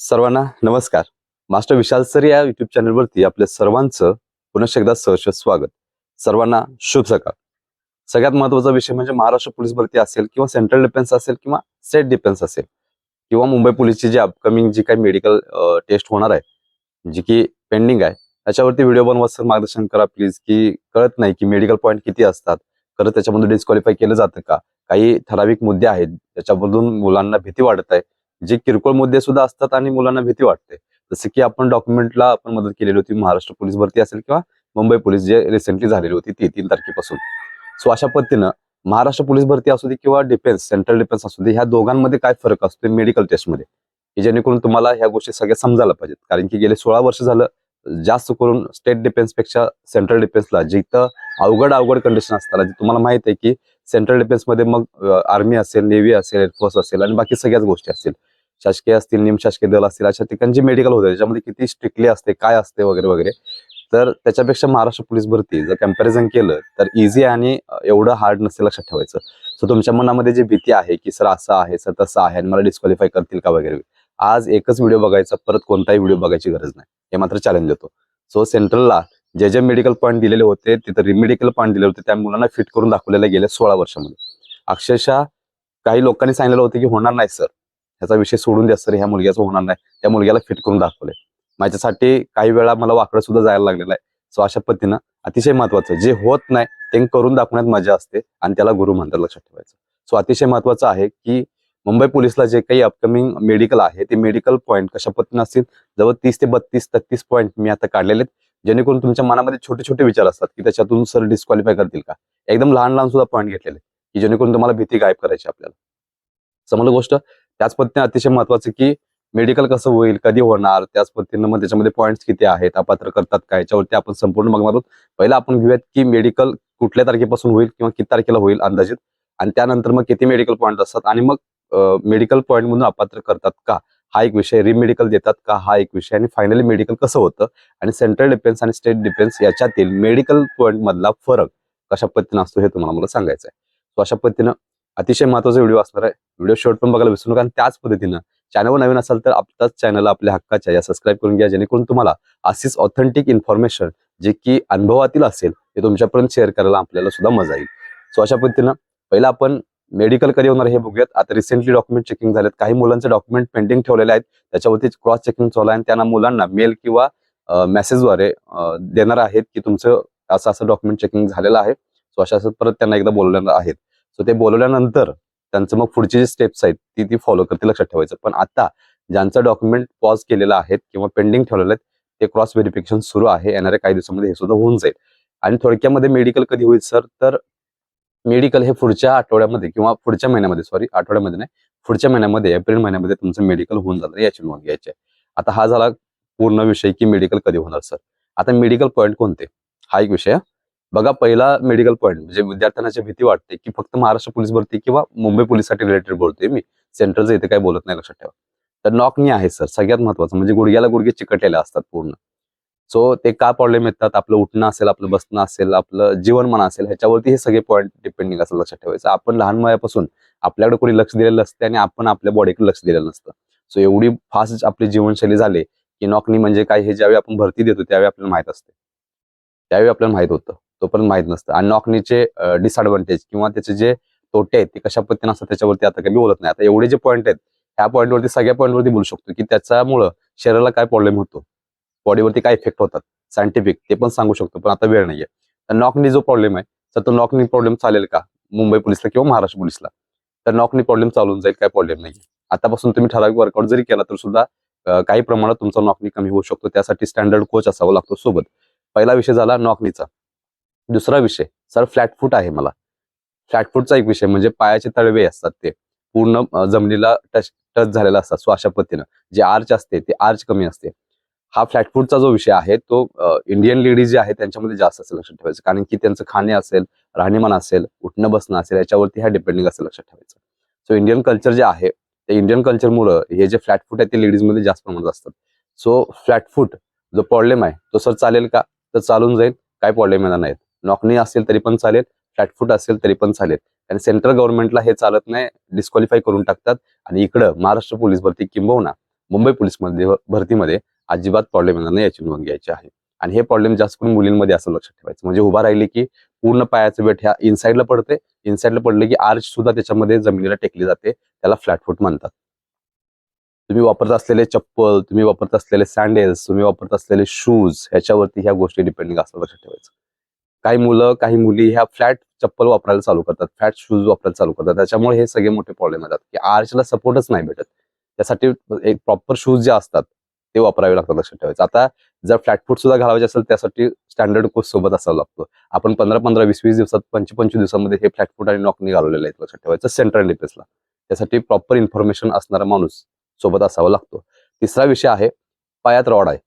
सर्वांना नमस्कार. Master Vishal sir या युट्यूब चॅनलवरती आपल्या सर्वांचं पुनश्च एकदा सहर्ष स्वागत. सर्वांना शुभ सकाळ. सगळ्यात महत्त्वाचा विषय म्हणजे महाराष्ट्र पोलीस भरती असेल किंवा सेंट्रल डिफेन्स असेल किंवा स्टेट डिफेन्स असेल किंवा मुंबई पोलीसची जी अपकमिंग जी काही मेडिकल टेस्ट होणार आहे जी की पेंडिंग आहे त्याच्यावरती व्हिडिओ बनवा सर मार्गदर्शन करा प्लीज की कळत नाही की मेडिकल पॉईंट किती असतात खरं त्याच्यामधून डिस्क्वालिफाय केलं जातं का? काही ठराविक मुद्दे आहेत त्याच्यामधून मुलांना भीती वाटत आहे जे किरकोळ मुद्दे सुद्धा असतात आणि मुलांना भीती वाटते. जसं की आपण डॉक्युमेंटला आपण मदत केलेली होती महाराष्ट्र पोलीस भरती असेल किंवा मुंबई पोलीस जे रिसेंटली झालेली होती ती तीन तारखेपासून. सो अशा पद्धतीनं महाराष्ट्र पोलीस भरती असू दे किंवा डिफेन्स सेंट्रल डिफेन्स असू दे ह्या दोघांमध्ये काय फरक असतो मेडिकल टेस्टमध्ये की जेणेकरून तुम्हाला ह्या गोष्टी सगळ्या समजायला पाहिजेत. कारण की गेले सोळा वर्ष झालं जास्त करून स्टेट डिफेन्सपेक्षा सेंट्रल डिफेन्सला जिथं अवघड अवघड कंडिशन असतात जे तुम्हाला माहीत आहे की सेंट्रल डिफेन्समध्ये मग आर्मी असेल नेव्ही असेल एअरफोर्स असेल आणि बाकी सगळ्याच गोष्टी असतील. शासकीय असतील निमशासकीय दल असतील अशा ठिकाणची मेडिकल होते. त्याच्यामध्ये किती स्ट्रिक्टली असते काय असते वगैरे वगैरे. तर त्याच्यापेक्षा महाराष्ट्र पोलीस भरती जर कंपॅरिझन केलं तर इझी आणि एवढं हार्ड नसेल लक्षात ठेवायचं. सो तुमच्या मनामध्ये जी भीती आहे की सर असं आहे सर तसं आहे आणि मला डिस्क्वालिफाय करतील का वगैरे आज एकच व्हिडिओ बघायचा परत कोणताही व्हिडिओ बघायची गरज नाही. हे मात्र चॅलेंज देतो. सो सेंट्रलला जे जे मेडिकल पॉईंट दिलेले होते तिथे रिमेडिकल पॉईंट दिले होते त्या मुलांना फिट करून दाखवलेले गेले सोळा वर्षामध्ये. अक्षरशः काही लोकांनी सांगितलेलं होतं की होणार नाही सर. ह्याचा विषय सोडून द्या सर ह्या मुलग्याचं होणार नाही. त्या मुलग्याला फिट करून दाखवले माझ्यासाठी काही वेळा मला वाकडं सुद्धा जायला लागलेलं आहे. सो अशा पद्धतीनं अतिशय महत्वाचं जे होत नाही ते करून दाखवण्यात मजा असते आणि त्याला गुरु म्हणतात लक्षात ठेवायचं. सो अतिशय महत्वाचं आहे की मुंबई पोलिसला जे काही अपकमिंग मेडिकल आहे ते मेडिकल पॉईंट कशा पद्धतीने असतील? जवळ तीस ते बत्तीस तत्तीस पॉईंट मी आता काढलेले आहेत. जेणेकरून तुमच्या मनामध्ये छोटे छोटे विचार असतात की त्याच्यातून सर डिस्क्वालिफाय करतील का? एकदम लहान लहान सुद्धा पॉईंट घेतलेले की जेणेकरून तुम्हाला भीती गायब करायची आपल्याला. समजलं गोष्ट त्याच पद्धतीने अतिशय महत्वाचं की मेडिकल कसं होईल कधी होणार त्याच पद्धतीनं मग त्याच्यामध्ये पॉईंट्स किती आहेत अपात्र करतात का याच्यावरती आपण संपूर्ण बघणार आहोत. पहिला आपण घेऊयात की मेडिकल कुठल्या तारखेपासून होईल किंवा किती तारखेला होईल अंदाजित. आणि त्यानंतर मग किती मेडिकल पॉईंट असतात आणि मग मेडिकल पॉईंट मधून अपात्र करतात का? हा एक विषय रिमेडिकल देतात का? हा एक विषय. आणि फायनली मेडिकल कसं होतं? आणि सेंट्रल डिफेन्स आणि स्टेट डिफेन्स याच्यातील मेडिकल पॉईंट मधला फरक कशा पद्धतीनं असतो हे तुम्हाला मला सांगायचं आहे सो अशा पद्धतीनं अतिशय महत्त्वाचा व्हिडिओ असणार आहे. व्हिडिओ शॉर्ट पण बघायला विसरू नका. आणि त्याच पद्धतीनं चॅनलवर नवीन असाल तर आपल्याच चॅनल आपल्या हक्काच्या या सबस्क्राईब करून घ्या जेणेकरून तुम्हाला अशीच ऑथेंटिक इन्फॉर्मेशन जे की अनुभवातील असेल ते तुमच्यापर्यंत शेअर करायला आपल्याला सुद्धा मजा येईल. सो अशा पद्धतीनं पहिला आपण मेडिकल कधी होणार हे बघूयात. आता रिसेंटली डॉक्युमेंट चेकिंग झालेत. काही मुलांचे डॉक्युमेंट पेंडिंग ठेवलेले आहेत. त्याच्यावरती क्रॉस चेकिंग चालू आहे आणि त्यांना मुलांना मेल किंवा मेसेजद्वारे देणार आहेत की तुमचं असं असं डॉक्युमेंट चेकिंग झालेलं आहे. सो अशा असं परत त्यांना एकदा बोलणार आहेत. सो ते बोलवल्यानंतर त्यांचं मग पुढची जी स्टेप्स आहेत ती ती फॉलो करते लक्षात ठेवायचं. पण आता ज्यांचं डॉक्युमेंट पॉज केलेलं आहेत किंवा पेंडिंग ठेवलेलं आहेत ते क्रॉस व्हेरिफिकेशन सुरू आहे. येणाऱ्या काही दिवसामध्ये हे सुद्धा होऊन जाईल. आणि थोडक्यामध्ये मेडिकल कधी होईल सर तर मेडिकल हे पुढच्या आठवड्यामध्ये किंवा पुढच्या महिन्यामध्ये सॉरी आठवड्यामध्ये नाही पुढच्या महिन्यामध्ये एप्रिल महिन्यामध्ये तुमचं मेडिकल होऊन जाणार याची नोंद घ्यायची आहे. आता हा झाला पूर्ण विषय की मेडिकल कधी होणार सर आता मेडिकल पॉईंट कोणते? हा एक विषय बघा पहिला मेडिकल पॉईंट म्हणजे विद्यार्थ्यांना भीती वाटते की फक्त महाराष्ट्र पोलीस भरती किंवा मुंबई पोलीससाठी रिलेटेड बोलतोय मी. सेंट्रलचं इथे काही बोलत नाही लक्षात ठेवा. तर नॉकनी आहे सर सगळ्यात महत्वाचं म्हणजे गुडघ्याला गुडघे चिकटलेले असतात पूर्ण. सो ते का प्रॉब्लेम येतात? आपलं उठणं असेल आपलं बसणं असेल आपलं जीवनमान असेल ह्याच्यावरती हे सगळे पॉईंट डिपेंडिंग असं लक्षात ठेवायचं. आपण लहान वयापासून आपल्याकडे कोणी लक्ष दिलेलं असतं आणि आपण आपल्या बॉडीकडे लक्ष दिलेलं नसतं. सो एवढी फास्ट आपली जीवनशैली झाली की नॉकनी म्हणजे काय? हे ज्यावेळी आपण भरती देतो त्यावेळी आपल्याला माहीत असते. त्यावेळी आपल्याला माहीत होतं. तोपर्यंत माहीत नसतं. आणि नॉकनीचे डिसएडव्हान्टेज किंवा त्याचे जे तोटे आहेत ते कशा पद्धतीने असतात त्याच्यावरती आता काही बोलत नाही. आता एवढे जे पॉईंट आहेत ह्या पॉईंटवरती सगळ्या पॉईंटवरती बोलू शकतो की त्याच्यामुळं शरीराला काय प्रॉब्लेम होतो? बॉडीवरती काय इफेक्ट होतात? सायंटिफिक ते पण सांगू शकतो पण आता वेळ नाहीये. तर नॉकनी जो प्रॉब्लेम आहे तर तो नॉकनी प्रॉब्लेम चालेल का? मुंबई पोलिसला किंवा महाराष्ट्र पोलिसला? तर नॉकनी प्रॉब्लेम चालून जाईल काय प्रॉब्लेम नाही आतापासून तुम्ही ठराविक वर्कआउट जरी केला तर सुद्धा काही प्रमाणात तुमचा नॉकनी कमी होऊ शकतो. त्यासाठी स्टँडर्ड कोच असावा लागतो सोबत. पहिला विषय झाला नॉकनीचा दुसरा विषय. सर फ्लॅटफूट आहे मला. फ्लॅटफूटचा एक विषय म्हणजे पायाचे तळवे असतात ते. पूर्ण जमिनीला टच टच झालेला असतात सो अशा पद्धतीनं. जे आर्च असते ते आर्च कमी असते. हा फ्लॅटफूटचा जो विषय आहे तो इंडियन लेडीज जे आहे त्यांच्यामध्ये जास्त असं लक्षात ठेवायचं. कारण की त्यांचं खाणे असेल राहणीमान असेल उठणं बसणं असेल याच्यावरती ह्या डिपेंडिंग असं लक्षात ठेवायचं. सो इंडियन कल्चर जे आहे ते इंडियन कल्चरमुळं हे जे फ्लॅटफूट आहे ते लेडीजमध्ये जास्त प्रमाणात असतात. सो फ्लॅटफूट जो प्रॉब्लेम आहे तो सर चालेल का? तर चालून जाईल. काय प्रॉब्लेम येणार नाहीत. नॉकनी असेल तरी पण चालेल फ्लॅटफूट असेल तरी पण चालेल. आणि सेंट्रल गव्हर्नमेंटला हे चालत नाही डिस्क्वालिफाय करून टाकतात. आणि इकडं महाराष्ट्र पोलीस भरती किंबहुना मुंबई पोलीसमध्ये भरतीमध्ये अजिबात प्रॉब्लेम येणार नाही याची नोंद घ्यायची आहे. आणि हे प्रॉब्लेम जास्त करून मुलींमध्ये असं लक्षात ठेवायचं. म्हणजे उभा राहिली की पूर्ण पायाचं वेट ह्या इनसाइडला पडते. इनसाइडला पडले की आर्च सुद्धा त्याच्यामध्ये जमिनीला टेकली जाते. त्याला फ्लॅटफूट म्हणतात. तुम्ही वापरत असलेले चप्पल तुम्ही वापरत असलेले सँडेल्स तुम्ही वापरत असलेले शूज ह्याच्यावरती ह्या गोष्टी डिपेंडिंग असं लक्षात ठेवायचं. काही मुलं काही मुली ह्या फ्लॅट चप्पल वापरायला चालू करतात फ्लॅट शूज वापरायला चालू करतात. त्याच्यामुळे हे सगळे मोठे प्रॉब्लेम येतात. की आर्चला सपोर्टच नाही भेटत. त्यासाठी एक प्रॉपर शूज जे असतात ते वापरावे लागतात लक्षात ठेवायचं. आता जर फ्लॅट फूट सुद्धा घालायचे असेल त्यासाठी स्टँडर्ड कोर्स सोबत असावा लागतो. आपण पंधरा पंधरा वीस वीस दिवसात पंचवीस पंचवीस दिवसामध्ये हे फ्लॅट फूट आणि नॉक घालवलेले आहेत लक्षात ठेवायचं. सेंट्रल डिफेन्सला त्यासाठी प्रॉपर इन्फॉर्मेशन असणारा माणूस सोबत असावा लागतो. तिसरा विषय आहे पायात रॉड आहे.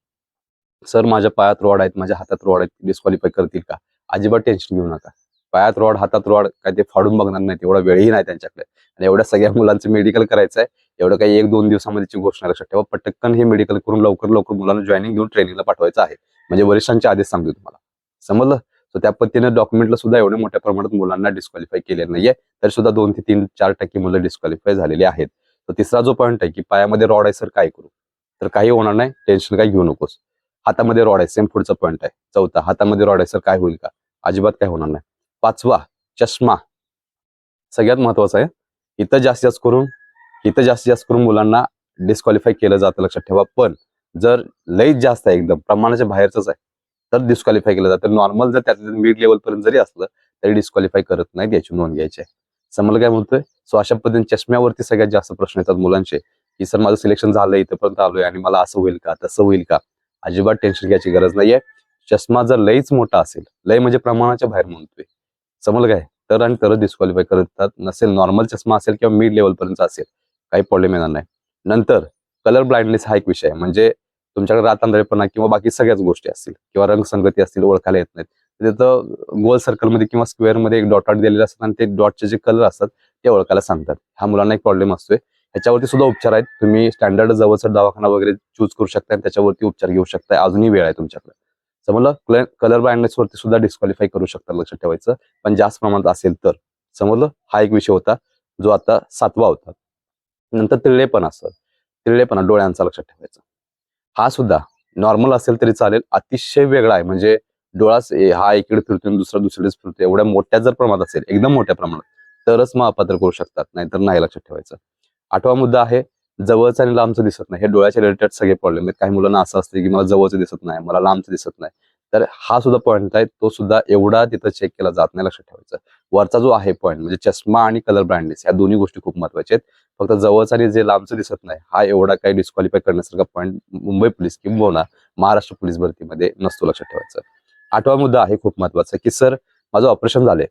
सर माझ्या पायात रॉड आहेत माझ्या हातात रॉड आहेत डिस्क्वालिफाय करतील का? अजिबात टेन्शन घेऊ नका. पायात रॉड हातात रॉड काय ते फाडून बघणार नाही एवढा वेळही नाही त्यांच्याकडे. आणि एवढ्या सगळ्या मुलांचं मेडिकल करायचं आहे एवढं काही एक दोन दिवसामध्येची गोष्ट लक्षात ठेवा. पटकन हे मेडिकल करून लवकर लवकर मुलांना जॉईनिंग घेऊन ट्रेनिंगला पाठवायचं आहे. म्हणजे वरिष्ठांच्या आदेश सांगतो तुम्हाला. समजलं? तर त्या पद्धतीने डॉक्युमेंटला सुद्धा एवढ्या मोठ्या प्रमाणात मुलांना डिस्क्वालिफाय केले नाहीये. तरी सुद्धा दोन ते तीन चार टक्के मुलं डिस्क्वालिफाय झालेली आहेत. तर तिसरा जो पॉईंट आहे की पायामध्ये रॉड आहे सर काय करू? तर काही होणार नाही. टेन्शन काही घेऊ नकोस. हातामध्ये रॉड आहे सेम पुढचा पॉईंट आहे. चौथा हातामध्ये रॉड आहे सर काय होईल का? अजिबात काय होणार नाही. पाचवा चष्मा. सगळ्यात महत्त्वाचा आहे इथं जास्तीत जास्त करून इथं जास्तीत जास्त करून मुलांना डिस्क्वालिफाय केलं जातं लक्षात ठेवा. पण जर लईच जास्त आहे एकदम प्रमाणाच्या बाहेरच आहे तर डिस्क्वालिफाय केलं जातं. नॉर्मल जर त्यातल्या मिड लेवलपर्यंत जरी असलं तरी डिस्क्वालिफाय करत नाहीत याची नोंद घ्यायची आहे. समजलं काय म्हणतोय? सो अशा पद्धतीने चष्म्यावरती सगळ्यात जास्त प्रश्न येतात मुलांचे की सर माझं सिलेक्शन झालं इथंपर्यंत आलोय आणि मला असं होईल का? तसं होईल का? अजिबात टेन्शन घ्यायची गरज नाहीये. चष्मा जर लईच मोठा असेल लय म्हणजे प्रमाणाच्या बाहेर म्हणतोय. समजलं काय? तर आणि तरच डिस्क्वालिफाय करतात नसेल नॉर्मल चष्मा असेल किंवा मिड लेवलपर्यंत असेल काही प्रॉब्लेम येणार नाही. नंतर कलर ब्लाइंडनेस हा एक विषय आहे. म्हणजे तुमच्याकडे रातांधळेपणा किंवा बाकी सगळ्याच गोष्टी असतील किंवा रंगसंगती असतील ओळखायला येत नाहीत. तर तिथं गोल सर्कलमध्ये किंवा स्क्वेअरमध्ये एक डॉट डॉट दिलेले असतात आणि ते डॉटचे जे कलर असतात ते ओळखायला सांगतात. ह्या मुलांना एक प्रॉब्लेम असतोय. ह्याच्यावरती सुद्धा उपचार आहेत. तुम्ही स्टँडर्ड जवळचा दवाखाना वगैरे चूज करू शकता आणि त्याच्यावरती उपचार घेऊ शकता अजूनही वेळ आहे तुमच्याकडे. समजलं कलर ब्लाइंडनेस वरती सुद्धा डिस्क्वालिफाय करू शकता लक्षात ठेवायचं पण जास्त प्रमाणात असेल तर समजलं हा एक विषय होता जो आता सातवा होता नंतर तिळेपणा सर तिळेपणा डोळ्यांचा लक्षात ठेवायचा हा सुद्धा नॉर्मल असेल तरी चालेल अतिशय वेगळा आहे म्हणजे डोळाच हा इकडे फिरतो दुसरा दुसरीकडेच फिरतो एवढ्या मोठ्या जर प्रमाणात असेल एकदम मोठ्या प्रमाणात तरच मग अपात्र करू शकतात नाहीतर नाही लक्षात ठेवायचं आठवा मुद्दा आहे जवळचं आणि लांबचं दिसत नाही. हे डोळ्याच्या रिलेटेड सगळे प्रॉब्लेम आहेत. काही मुलांना असं असते की मला जवळचं दिसत नाही मला लांबचं दिसत नाही. तर हा सुद्धा पॉईंट आहे. तो सुद्धा एवढा तिथं चेक केला जात नाही लक्षात ठेवायचं. वरचा जो आहे पॉईंट म्हणजे चष्मा आणि कलर ब्रँडेस या दोन्ही गोष्टी खूप महत्त्वाच्या आहेत. फक्त जवळचा आणि जे लांबचं दिसत नाही हा एवढा काही डिस्क्वालिफाय करण्यासारखा पॉईंट मुंबई पोलीस किंवा महाराष्ट्र पोलीस भरतीमध्ये नसतो लक्षात ठेवायचं. आठवा मुद्दा आहे खूप महत्त्वाचा की सर माझं ऑपरेशन झाले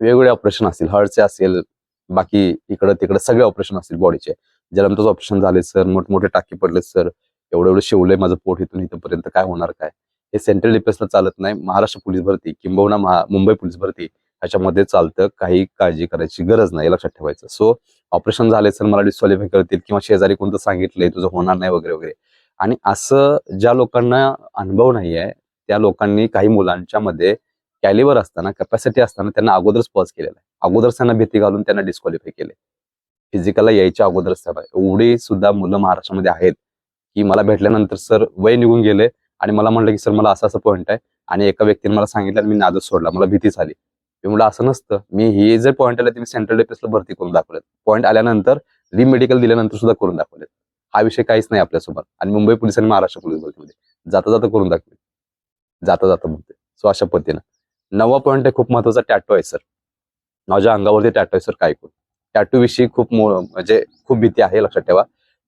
वेगवेगळे ऑपरेशन असतील हर्टचे असेल बाकी इकडं तिकडं सगळे ऑपरेशन असतील बॉडीचे जन्मताच ऑपरेशन झाले सर. मोठमोठे टाके पडले सर. एवढं एवढं शिवलंय माझं पोट इथून इथपर्यंत काय होणार काय? हे सेंट्रल डिफेन्सला चालत नाही. महाराष्ट्र पोलीस भरती किंबहुना मुंबई पोलीस भरती ह्याच्यामध्ये चालतं. काही काळजी करायची गरज नाही. लक्षात ठेवायचं. सो ऑपरेशन झाले सर. मला डिस्क्वालिफाय करतील किंवा शेजारी कोणतं सांगितलंय तुझं होणार नाही वगैरे वगैरे. आणि असं ज्या लोकांना अनुभव नाही आहे त्या लोकांनी काही मुलांच्या मध्ये कॅलिवर असताना कॅपॅसिटी असताना त्यांना अगोदरच पॉज केलेला आहे. अगोदरच त्यांना भीती घालून त्यांना डिस्क्वालिफाय केले फिजिकलला यायच्या अगोदरच सर एवढी सुद्धा मुलं महाराष्ट्रामध्ये आहेत की मला भेटल्यानंतर सर वय निघून गेले आणि मला म्हणलं की सर मला असं असं पॉईंट आहे. आणि एका व्यक्तीने मला सांगितलं आणि मी नादच सोडला. मला भीती झाली मी म्हणलं असं नसतं. मी हे जे पॉईंट आले ते मी सेंट्रल डिफेन्सला भरती करून दाखवलेत. पॉईंट आल्यानंतर रिमेडिकल दिल्यानंतर सुद्धा करून दाखवलेत. हा विषय काहीच नाही आपल्यासोबत. आणि मुंबई पोलीस आणि महाराष्ट्र पोलीस भरतीमध्ये. जाता जाता करून दाखवले. जाता जाता म्हणते. सो अशा पद्धतीनं. नवा पॉईंट आहे खूप महत्त्वाचा टॅटो आहे सर माझ्या अंगावरती टॅटो आहे सर काय करू? टॅटू विषयी खूप मो- म्हणजे खूप भीती आहे लक्षात ठेवा.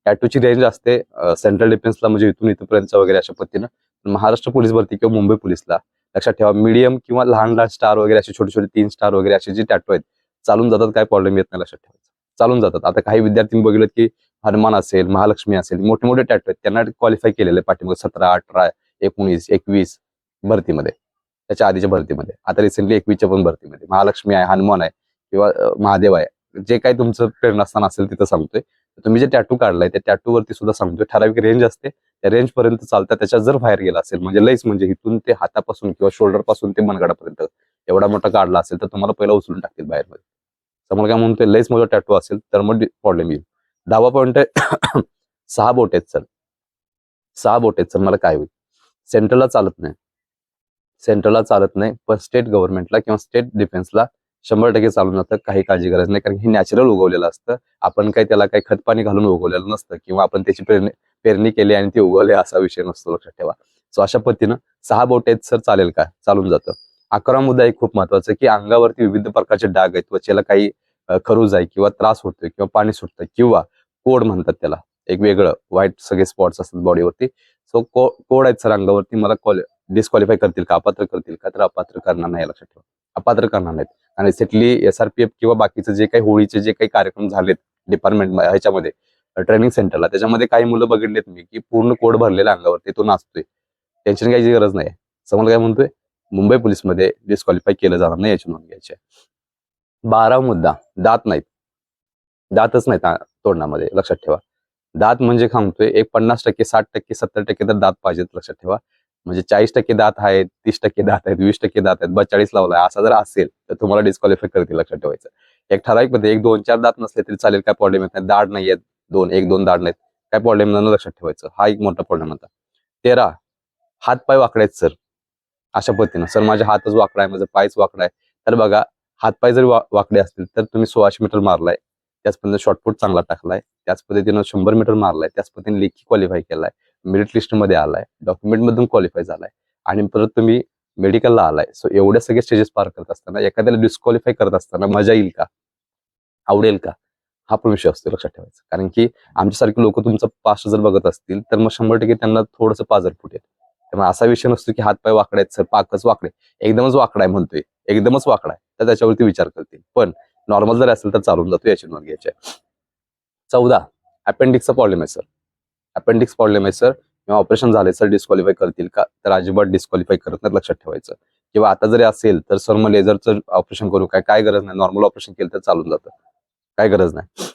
टॅटूची रेंज असते सेंट्रल डिफेन्सला म्हणजे इथून इथपर्यंत वगैरे अशा पद्धतीनं. महाराष्ट्र पोलीस भरती किंवा मुंबई पोलीसला लक्षात ठेवा मीडियम किंवा लहान लहान स्टार वगैरे असे छोटे छोटे तीन स्टार वगैरे असे जे टॅटू आहेत चालून जातात काय प्रॉब्लेम येत नाही लक्षात ठेवायचं. चालून जातात. आता काही विद्यार्थी बघितलं की हनुमान असेल महालक्ष्मी असेल मोठे मोठे टॅटू आहेत त्यांना क्वालिफाय केलेले पाठिंबा सतरा अठरा एकोणीस एकवीस भरतीमध्ये. त्याच्या आधीच्या भरतीमध्ये. आता रिसेंटली एकवीसच्या पण भरतीमध्ये. महालक्ष्मी आहे हनुमान आहे किंवा महादेव आहे. जे काही तुमचं प्रेरणास्थान असेल तिथं सांगतोय. तुम्ही जे टॅटू काढलाय त्या टॅटू वरती सुद्धा सांगतोय. ठराविक रेंज असते. त्या रेंज पर्यंत चालतात त्याच्या जर बाहेर गेला असेल म्हणजे लईच म्हणजे इथून ते हातापासून किंवा शोल्डरपासून ते मनगडापर्यंत एवढा मोठा काढला असेल तर तुम्हाला पहिला उचलून टाकतील बाहेर मध्ये समोर काय म्हणतोय लईच मोठा टॅटू असेल तर मग प्रॉब्लेम येईल. दहावा पॉईंट आहे सहा बोट आहेत सर सहा बोट आहेत सर मला काय होईल? सेंट्रलला चालत नाही. सेंट्रलला चालत नाही पण स्टेट गव्हर्नमेंटला किंवा स्टेट डिफेन्सला शंभर टक्के चालून जातं काही काळजी गरज नाही. कारण हे नॅचरल उगवलेलं असतं. आपण काही त्याला काही खतपाणी घालून उगवलेलं नसतं किंवा आपण त्याची पेरणी पेरणी केली आणि ते उगवले असा विषय नसतो लक्षात ठेवा. सो अशा पद्धतीनं सहा बोट आहेत सर चालेल का? चालून जातं. अकरा मुद्दा एक खूप महत्त्वाचा की अंगावरती विविध प्रकारचे डाग आहेत त्वचेला काही खरूज आहे किंवा त्रास होतोय किंवा पाणी सुटतं किंवा कोड म्हणतात त्याला. एक वेगळं व्हाईट सगळे स्पॉट्स असतात बॉडीवरती सो कोड आहेत सर अंगावरती. मला कॉल डिस्क्वालिफाय करतील का? अपात्र करतील का? तर अपात्र करणार नाही लक्षात ठेवा. अपात्र करणार नाहीत आणि सेटली एस आर पी एफ किंवा बाकीचे जे काही होळीचे जे काही कार्यक्रम झालेत डिपार्टमेंट ह्याच्यामध्ये ट्रेनिंग सेंटरला त्याच्यामध्ये काही मुलं बघितलेत मी की पूर्ण कोड भरलेला अंगावरती तो नाचतोय. टेन्शन घ्यायची गरज नाही समोर काय म्हणतोय? मुंबई पोलीसमध्ये डिस्क्वालिफाय केलं जाणार नाही याची नोंद घ्यायची बारा मुद्दा दात नाहीत. दातच नाहीत तोडण्यामध्ये तोंडामध्ये लक्षात ठेवा. दात म्हणजे सांगतोय एक पन्नास टक्के साठ टक्के सत्तर टक्के तर दात पाहिजेत लक्षात ठेवा. म्हणजे चाळीस टक्के दात आहेत तीस टक्के दात आहेत वीस टक्के दात आहेत बचाळीस लावलाय असा जर असेल तर तुम्हाला डिस्क्वालिफाय करतील लक्षात ठेवायचं. एक ठराविकमध्ये एक दोन चार दात नसले तरी चालेल काय प्रॉब्लेम येत नाही. दाढ नाही आहेत दोन एक दोन दाढ नाहीत. काय प्रॉब्लेम नाही लक्षात ठेवायचं. हा एक मोठा प्रॉब्लेम होता. तेरा हात पाय वाकडे आहेत सर. अशा पद्धतीनं. सर माझा हातच वाकडा आहे माझा पायच वाकडा आहे. तर बघा हातपाय जरी वा- वाकडे असतील तर तुम्ही सोळाशे मीटर मारलाय. त्याच पद्धतीने शॉर्टपुट चांगला टाकलाय. त्याच पद्धतीनं शंभर मीटर मारलाय. त्याच पद्धतीने लेखी क्वालिफाय केलाय. मेरिट लिस्टमध्ये आलाय डॉक्युमेंट मधून क्वालिफाय झालाय आणि परत तुम्ही मेडिकलला आलाय. सो एवढे सगळे स्टेजेस पार करत असताना एखाद्याला डिस्क्वालिफाय करत असताना मजा येईल का? आवडेल का? हा पण विषय असतो लक्षात ठेवायचा. कारण की आमच्यासारखे लोक तुमचं पास्ट जर बघत असतील तर मग शंभर टक्के त्यांना थोडंसं पाजर फुटेल. त्यामुळे असा विषय नसतो की हातपाय वाकडे आहेत सर पाकच वाकडे. एकदमच वाकडा आहे म्हणतोय एकदमच वाकडा आहे तर त्याच्यावरती विचार करतील. पण नॉर्मल जर असेल तर चालून जातो याची नोंद घ्यायची आहे. चौदा अपेंडिक्सचा प्रॉब्लेम आहे सर अपेंडिक्स प्रॉब्लेम आहे सर. किंवा ऑपरेशन झाले सर डिस्क्वालिफाय करतील का? तर अजिबात डिस्क्वालिफाय करत नाही लक्षात ठेवायचं. किंवा आता जरी असेल तर सर मग लेझरचं ऑपरेशन करू काय? काय गरज नाही. नॉर्मल ऑपरेशन केलं तर चालून जातं. काय गरज नाही.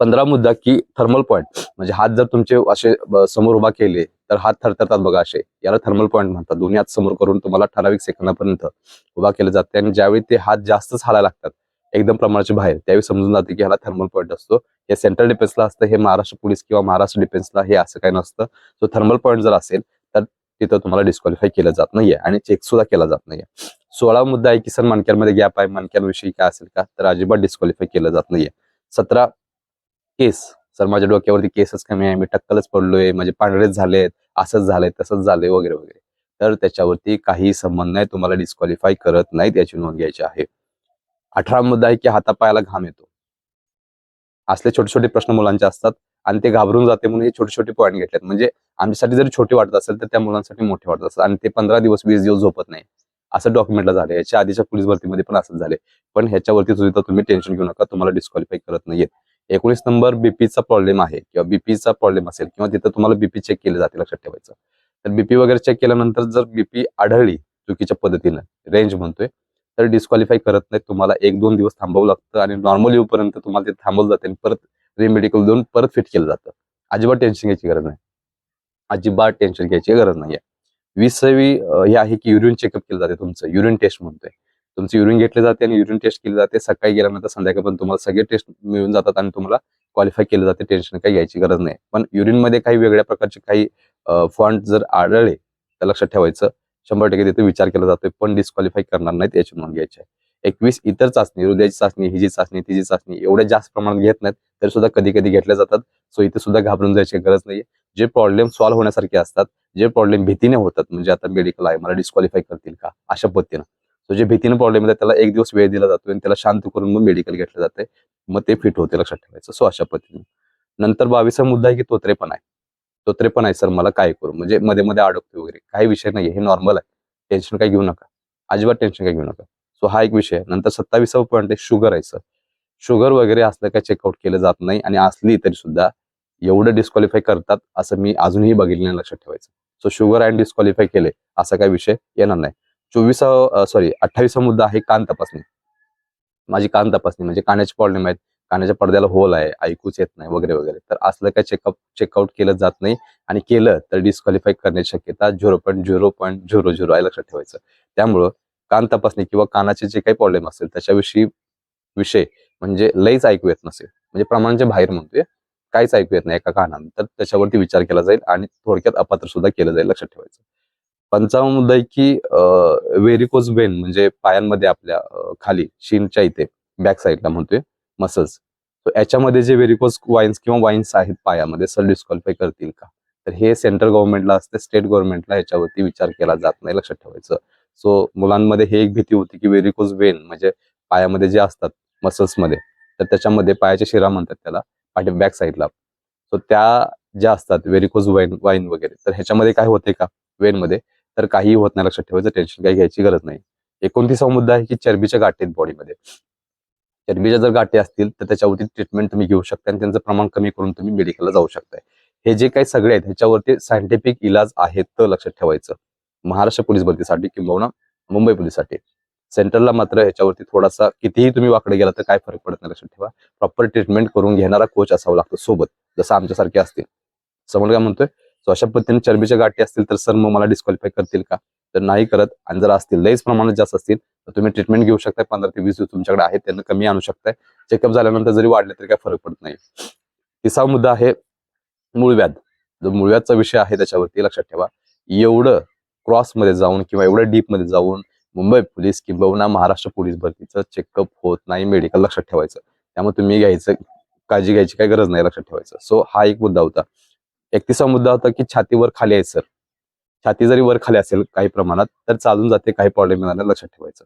पंधरा मुद्दा की थर्मल पॉईंट म्हणजे हात जर तुमचे असे समोर उभा केले तर हात थरथरतात बघा असे. याला थर्मल पॉईंट म्हणतात. दोन्ही हात समोर करून तुम्हाला ठराविक सेकंदापर्यंत उभा केलं जाते. आणि ज्यावेळी ते हात जास्तच हालायला लागतात एकदम प्रमाणाच्या बाहेर. त्यावेळी समजून जाते की ह्याला थर्मल पॉईंट असतो. हे सेंट्रल डिफेन्सला असतं हे महाराष्ट्र पोलीस किंवा महाराष्ट्र डिफेन्सला हे असं काही नसतं. सो थर्मल पॉईंट जर असेल तर तिथं तुम्हाला डिस्क्वालिफाय केलं जात नाहीये आणि चेक सुद्धा केला जात नाहीये. सोळा मुद्दा आहे की सर मणक्यांमध्ये गॅप आहे. मणक्यांविषयी काय असेल का? तर अजिबात डिस्क्वालिफाय केलं जात नाहीये. सतरा केस. सर माझ्या डोक्यावरती केसच कमी आहे. मी टक्कलच पडलोय. माझे पांढरेच झालेत. असंच झालंय तसंच झालंय वगैरे वगैरे. तर त्याच्यावरती काही संबंध नाही. तुम्हाला डिस्क्वालिफाय करत नाहीत याची नोंद घ्यायची आहे. अठरा मुद्दा आहे की हातापायाला घाम येतो. असले छोटे छोटे प्रश्न मुलांचे असतात आणि ते घाबरून जाते म्हणून हे छोटे छोटे पॉईंट घेतलेत. म्हणजे आमच्यासाठी जरी छोटे वाटत असेल तर त्या मुलांसाठी मोठे वाटत असतात आणि ते पंधरा दिवस वीस दिवस झोपत नाही. असं डॉक्युमेंटला झालं याच्या आधीच्या पोलीस भरतीमध्ये पण असंच झाले पण ह्याच्यावरती सुद्धा तुम्ही टेन्शन घेऊ नका. तुम्हाला डिस्क्वालिफाय करत नाहीये एकोणीस नंबर बीपीचा प्रॉब्लेम आहे किंवा बीपीचा प्रॉब्लेम असेल किंवा तिथं तुम्हाला बीपी चेक केले जाते लक्षात ठेवायचं. तर बीपी वगैरे चेक केल्यानंतर जर बीपी आढळली चुकीच्या पद्धतीनं रेंज म्हणतोय तर डिस्क्वालिफाय करत नाही तुम्हाला एक दोन दिवस थांबावं लागतं आणि नॉर्मल येऊपर्यंत तुम्हाला ते थांबवलं जाते आणि परत रिमेडिकल देऊन परत फिट केलं जातं. अजिबात टेन्शन घ्यायची गरज नाही. अजिबात टेन्शन घ्यायची गरज नाहीये. विसावी अं, हे आहे की युरिन चेकअप केलं जाते तुमचं. युरिन टेस्ट म्हणतोय. तुमचं युरिन घेतले जाते आणि युरिन टेस्ट केली जाते. सकाळी गेल्यानंतर संध्याकाळपर्यंत तुम्हाला सगळे टेस्ट मिळून जातात आणि तुम्हाला क्वालिफाय केलं जाते. टेन्शन काही घ्यायची गरज नाही. पण युरिनमध्ये काही वेगळ्या प्रकारचे काही फॉन्ट जर आढळले तर लक्षात ठेवायचं. शंभर टक्के तिथे विचार केला जातोय पण डिस्क्वालिफाय करणार नाहीत याची नोंद घ्यायची आहे. एकवीस इतर चाचणी हृदयाची चाचणी हिची चाचणी तिची चाचणी एवढ्या जास्त प्रमाणात घेत नाहीत तरी सुद्धा कधी कधी घेतल्या जातात. सो इथे सुद्धा घाबरून जायची गरज नाहीये. जे प्रॉब्लेम सॉल्व्ह होण्यासारखे असतात जे प्रॉब्लेम भीतीने होतात म्हणजे आता मेडिकल आहे मला डिस्क्वालिफाय करतील का? अशा पद्धतीनं. सो जे भीतीने प्रॉब्लेम येतात त्याला एक दिवस वेळ दिला जातो आणि त्याला शांत करून मग मेडिकल घेतलं जाते मग ते फिट होते लक्षात ठेवायचं. सो अशा पद्धतीने. नंतर बावीसा मुद्दा आहे की तोत्रे पण आहे. तोत्रे पण आहे सर मला काय करू? म्हणजे मध्ये मध्ये अडकतो वगैरे. काही विषय नाही हे नॉर्मल आहे. टेन्शन काय घेऊ नका. अजिबात टेन्शन काय घेऊ नका. सो हा एक विषय नंतर सत्तावीसावा पॉईंट आहे शुगर आहे सर. शुगर वगैरे असलं काय चेकआउट केलं जात नाही आणि असली तरी सुद्धा एवढं डिस्क्वालिफाय करतात असं मी अजूनही बघितलं नाही लक्षात ठेवायचं. सो शुगर अँड डिस्क्वालिफाय केले असा काही विषय येणार नाही. चोवीसा सॉरी अठ्ठावीसा मुद्दा आहे कान तपासणी. माझी कान तपासणी म्हणजे कानाचे प्रॉब्लेम आहेत. कानाच्या पडद्याला होल आहे ऐकूच येत नाही वगैरे वगैरे. तर असलं काय चेकअप चेकआउट केलं जात नाही आणि केलं तर डिस्क्वालिफाय करण्याची शक्यता zero point zero point zero zero आहे लक्षात ठेवायचं. त्यामुळं कान तपासणी किंवा कानाचे जे काही प्रॉब्लेम असेल त्याच्याविषयी विषय म्हणजे लईच ऐकू येत नसेल. म्हणजे प्रमाणाच्या बाहेर म्हणतोय काहीच ऐकू येत नाही एका कानानं तर त्याच्यावरती विचार केला जाईल आणि थोडक्यात अपात्र सुद्धा केलं जाईल लक्षात ठेवायचं. पंचावन्न मुद्दा आहे की व्हेरिकोज वेन म्हणजे पायांमध्ये आपल्या खाली शिनच्या इथे बॅक साईडला म्हणतोय. मसल्स तर याच्यामध्ये जे व्हेरिकोज वाईन्स किंवा वाईन्स आहेत पायामध्ये सर डिस्क्वालिफाय करतील का? तर हे सेंट्रल गव्हर्नमेंटला असते स्टेट गव्हर्नमेंटला याच्यावरती विचार केला जात नाही लक्षात ठेवायचं. सो मुलांमध्ये हे एक भीती होती की व्हेरिकोज वेन म्हणजे पायामध्ये जे असतात मसल्समध्ये तर त्याच्यामध्ये पायाच्या शिरा म्हणतात त्याला पाठी बॅक साईडला सो त्या ज्या असतात व्हेरिकोज वाईन वाईन वगैरे तर ह्याच्यामध्ये काय होते का? वेनमध्ये तर काहीही होत नाही लक्षात ठेवायचं टेन्शन काही घ्यायची गरज नाही. एकोणतीसावा मुद्दा आहे की चरबीच्या गाठीत आहेत बॉडीमध्ये चरबीच्या जर गाठी असतील तर त्याच्यावरती ट्रीटमेंट तुम्ही घेऊ शकता आणि त्यांचं प्रमाण कमी करून तुम्ही मेडिकलला जाऊ शकताय. हे जे काही सगळे आहेत ह्याच्यावरती सायंटिफिक इलाज आहेत तर लक्षात ठेवायचं. महाराष्ट्र पोलीस भरतीसाठी किंबहुना मुंबई पोलीससाठी. सेंट्रलला मात्र ह्याच्यावरती थोडासा कितीही तुम्ही वाकडे गेला तर काय फरक पडत नाही लक्षात ठेवा. प्रॉपर ट्रीटमेंट करून घेणारा कोच असावा लागतो सोबत जसं आमच्यासारखे असतील. समोर काय म्हणतोय? सो अशा पद्धतीने चरबीच्या गाठी असतील तर सर मग मला डिस्क्वालिफाय करतील का? तर नाही करत. आणि जर असतील लईच प्रमाणात जास्त असतील तर तुम्ही ट्रीटमेंट घेऊ शकताय. पंधरा ते वीस दिवस तुमच्याकडे आहेत त्यांना कमी आणू शकताय. चेकअप झाल्यानंतर जरी वाढले तरी काय फरक पडत नाही. तिसरा मुद्दा आहे मूळव्याध जो मूळव्याधचा विषय आहे त्याच्यावरती लक्षात ठेवा. एवढं क्रॉसमध्ये जाऊन किंवा एवढं डीपमध्ये जाऊन मुंबई पोलीस किंबहुना महाराष्ट्र पोलीस भरतीचं चेकअप होत नाही मेडिकल लक्षात ठेवायचं. त्यामुळे तुम्ही घ्यायचं काळजी घ्यायची काही गरज नाही लक्षात ठेवायचं. सो हा एक मुद्दा होता. एकतीसा मुद्दा होता की छातीवर खाली आहे सर छाती जरी वर खाली असेल काही प्रमाणात तर चालून जाते काही प्रॉब्लेम येणार लक्षात ठेवायचं.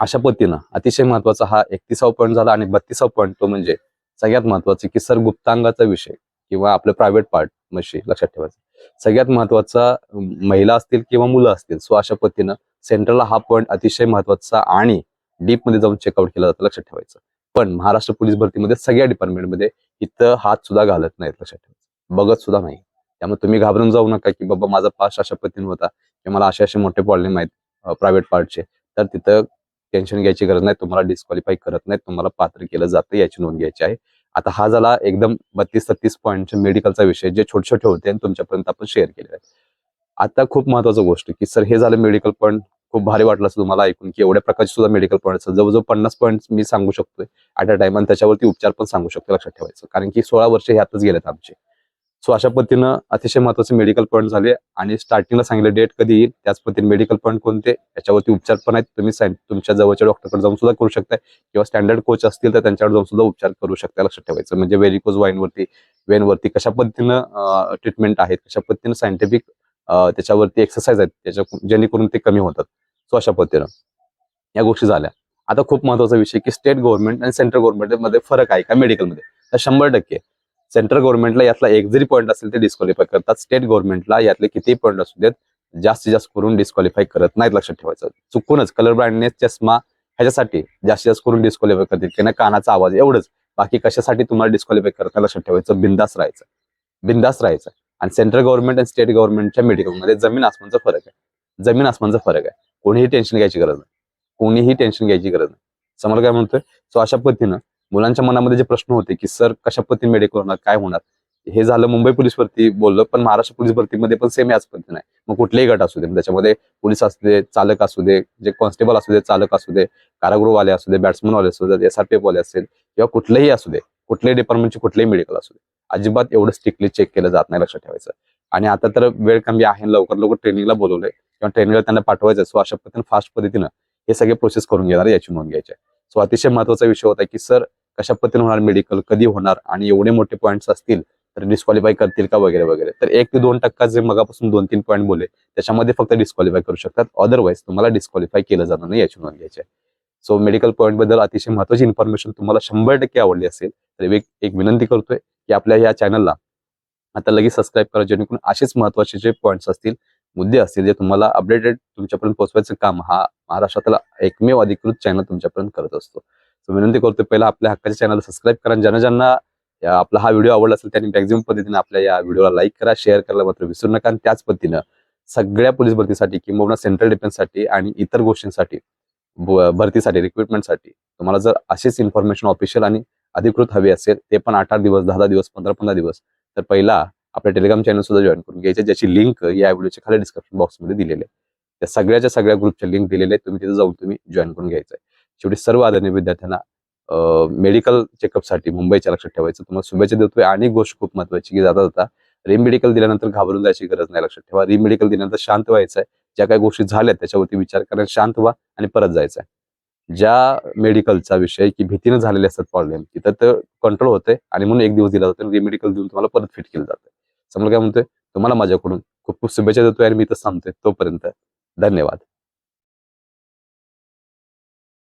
अशा पद्धतीनं अतिशय महत्त्वाचा हा एकतीसावा पॉईंट झाला आणि बत्तीसावा पॉईंट तो म्हणजे सगळ्यात महत्वाचं की सर गुप्तांगाचा विषय किंवा आपलं प्रायव्हेट पार्ट मशी लक्षात ठेवायचं. सगळ्यात महत्त्वाचा महिला असतील किंवा मुलं असतील सो अशा पद्धतीनं सेंट्रलला हा पॉईंट अतिशय महत्त्वाचा आणि डीपमध्ये जाऊन चेकआउट केला जातं लक्षात ठेवायचं. पण महाराष्ट्र पोलीस भरतीमध्ये सगळ्या डिपार्टमेंटमध्ये इथं हात सुद्धा घालत नाहीत लक्षात ठेवायचं. बघत सुद्धा नाही. त्यामुळे तुम्ही घाबरून जाऊ नका की बाबा माझा पास अशा पद्धतीने होता की मला असे असे मोठे प्रॉब्लेम आहेत प्रायव्हेट पार्टचे तर तिथं टेन्शन घ्यायची गरज नाही. तुम्हाला डिस्क्वालिफाय करत नाही तुम्हाला पात्र केलं जातं. याची नोंद घ्यायची आहे. आता हा झाला एकदम बत्तीस सत्तीस पॉईंटच्या मेडिकलचा विषय जे छोटे छोटे होते आणि तुमच्यापर्यंत आपण शेअर केले आहे. आता खूप महत्वाचं गोष्ट की सर हे झालं मेडिकल पॉईंट खूप भारी वाटलं असं तुम्हाला ऐकून की एवढ्या प्रकारचे सुद्धा मेडिकल पॉईंट असतात जवळजवळ पन्नास पॉईंट मी सांगू शकतोय ॲट अ टाइम आणि त्याच्यावरती उपचार पण सांगू शकतो लक्षात ठेवायचं. कारण की सोळा वर्ष हे आताच गेलेत आमचे. सो अशा पद्धतीनं अतिशय महत्त्वाचे मेडिकल पॉईंट झाले आणि स्टार्टिंगला सांगितलं डेट कधी येईल त्याच पद्धतीने मेडिकल पॉईंट कोणते याच्यावरती उपचार पण आहेत. तुम्ही तुमच्या जवळच्या डॉक्टरकडे जाऊन सुद्धा करू शकताय किंवा स्टँडर्ड कोच असतील तर त्यांच्याकडे जाऊन सुद्धा उपचार करू शकता लक्षात ठेवायचं. म्हणजे व्हेरिकोज वाईनवरती वेनवरती कशा पद्धतीनं ट्रीटमेंट आहेत कशा पद्धतीनं सायंटिफिक त्याच्यावरती एक्सरसाइज आहेत त्याच्या जेणेकरून ते कमी होतात. सो अशा पद्धतीनं या गोष्टी झाल्या. आता खूप महत्त्वाचा विषय की स्टेट गव्हर्नमेंट आणि सेंट्रल गव्हर्नमेंटमध्ये फरक आहे का मेडिकलमध्ये तर शंभर टक्के. सेंट्रल गव्हर्नमेंटला यातला एक जरी पॉईंट असेल ते डिस्क्वालिफाय करतात. स्टेट गव्हर्नमेंटला यातले किती पॉईंट असू देत जास्तीत जास्त करून डिस्क्वालिफाय करत नाहीत लक्षात ठेवायचं. चुकूनच कलर ब्राईंडनेस चष्मा ह्याच्यासाठी जास्तीत जास्त करून डिस्क्वालिफाय करतील किंवा कानाचा आवाज एवढंच. बाकी कशासाठी तुम्हाला डिस्क्वालिफाय करता लक्षात ठेवायचं. बिंदास राहायचं. बिंदास राहायचं. आणि सेंट्रल गव्हर्नमेंट आणि स्टेट गव्हर्नमेंटच्या मेडिकलमध्ये जमीन आसमानचा फरक आहे. जमीन आसमानचा फरक आहे. कोणीही टेन्शन घ्यायची गरज नाही. कोणीही टेन्शन घ्यायची गरज नाही. समोर काय म्हणतोय? सो अशा पद्धतीनं मुलांच्या मनामध्ये जे प्रश्न होते की सर कशा पद्धतीने मेडिकल होणार? काय होणार? हे झालं मुंबई पोलीस भरती बोललं पण महाराष्ट्र पोलीस भरतीमध्ये पण सेम याच पद्धतीने आहे मग कुठलेही गट असू दे त्याच्यामध्ये पोलीस असू दे चालक असू दे जे कॉन्स्टेबल असू दे चालक असू दे कारागृहवाले असू दे बॅट्समन वाले असू दे एसआरपीएफ वाले असेल किंवा कुठलेही असू दे कुठल्याही डिपार्टमेंटचे कुठलेही मेडिकल असू दे अजिबात एवढं स्ट्रिक्टली चेक केलं जात नाही लक्षात ठेवायचं. आणि आता तर वेळ कमी आहे लवकर लवकर ट्रेनिंगला बोलवलंय किंवा ट्रेनिंगला त्यांना पाठवायचं सो अशा पद्धतीने फास्ट पद्धतीनं हे सगळे प्रोसेस करून घेणार याची नोंद घ्यायची सो अतिशय महत्त्वाचा विषय होता की सर कशा पद्धतीने होणार मेडिकल कधी होणार आणि एवढे मोठे पॉईंट्स असतील तर डिस्क्वालिफाय करतील का वगैरे वगैरे. तर एक ते दोन टक्का जे मगापासून दोन तीन पॉईंट बोले त्याच्यामध्ये फक्त डिस्क्वालिफाय करू शकतात. अदरवाईज तुम्हाला डिस्क्वालिफाय केलं जाणार नाही याची नोंद घ्यायची आहे. सो मेडिकल पॉईंटबद्दल अतिशय महत्वाची इन्फॉर्मेशन तुम्हाला शंभर टक्के आवडली असेल तर एक एक विनंती करतोय की आपल्या या चॅनलला आता लगेच सबस्क्राईब करा जेणेकरून असेच महत्त्वाचे जे पॉईंट्स असतील मुद्दे असतील जे तुम्हाला अपडेटेड तुमच्यापर्यंत पोहोचवायचं काम हा महाराष्ट्रातला एकमेव अधिकृत चॅनल तुमच्यापर्यंत करत असतो. सो विनंती करतो पहिला आपल्या हक्काच्या चॅनल सबस्क्राईब करा ज्यांना ज्यांना आपला हा व्हिडिओ आवडला असेल त्यांनी मॅक्झिमम पद्धतीने आपल्या या व्हिडिओला लाईक करा शेअर करायला मात्र विसरू नका. आणि त्याच पद्धतीनं सगळ्या पोलीस भरतीसाठी किंवा सेंट्रल डिफेन्ससाठी आणि इतर गोष्टींसाठी भरतीसाठी रिक्रुटमेंटसाठी तुम्हाला जर अशीच इन्फॉर्मेशन ऑफिशियल आणि अधिकृत हवी असेल ते पण आठ आठ दिवस दहा दहा दिवस पंधरा पंधरा दिवस तर पहिला आपल्या टेलिग्राम चॅनल सुद्धा जॉईन करून घ्यायचे ज्याची लिंक या व्हिडिओच्या खाली डिस्क्रिप्शन बॉक्समध्ये दिलेली आहे. त्या सगळ्याच्या सगळ्या ग्रुपच्या लिंक दिलेल्या आहेत तुम्ही तिथे जाऊन तुम्ही जॉईन करून घ्यायचं आहे. शेवटी सर्व आदरणीय विद्यार्थ्यांना मेडिकल चेकअपसाठी मुंबईच्या लक्षात ठेवायचं. तुम्हाला शुभेच्छा देतोय आणि गोष्ट खूप महत्वाची की जाता जाता रिमेडिकल दिल्यानंतर घाबरून जायची गरज नाही लक्षात ठेवा. रेमेडिकल दिल्यानंतर शांत व्हायचं आहे. ज्या काही गोष्टी झाल्या त्याच्यावरती विचार करायला शांत व्हा आणि परत जायचं आहे. ज्या मेडिकलचा विषय की भीतीनं झालेले असतात प्रॉब्लेम तिथं तर कंट्रोल होते आणि म्हणून एक दिवस दिला जातो रिमेडिकल देऊन तुम्हाला परत फिट केलं जातं समजा काय म्हणतोय? तुम्हाला माझ्याकडून खूप खूप शुभेच्छा देतोय आणि मी तर सांगतोय तोपर्यंत धन्यवाद.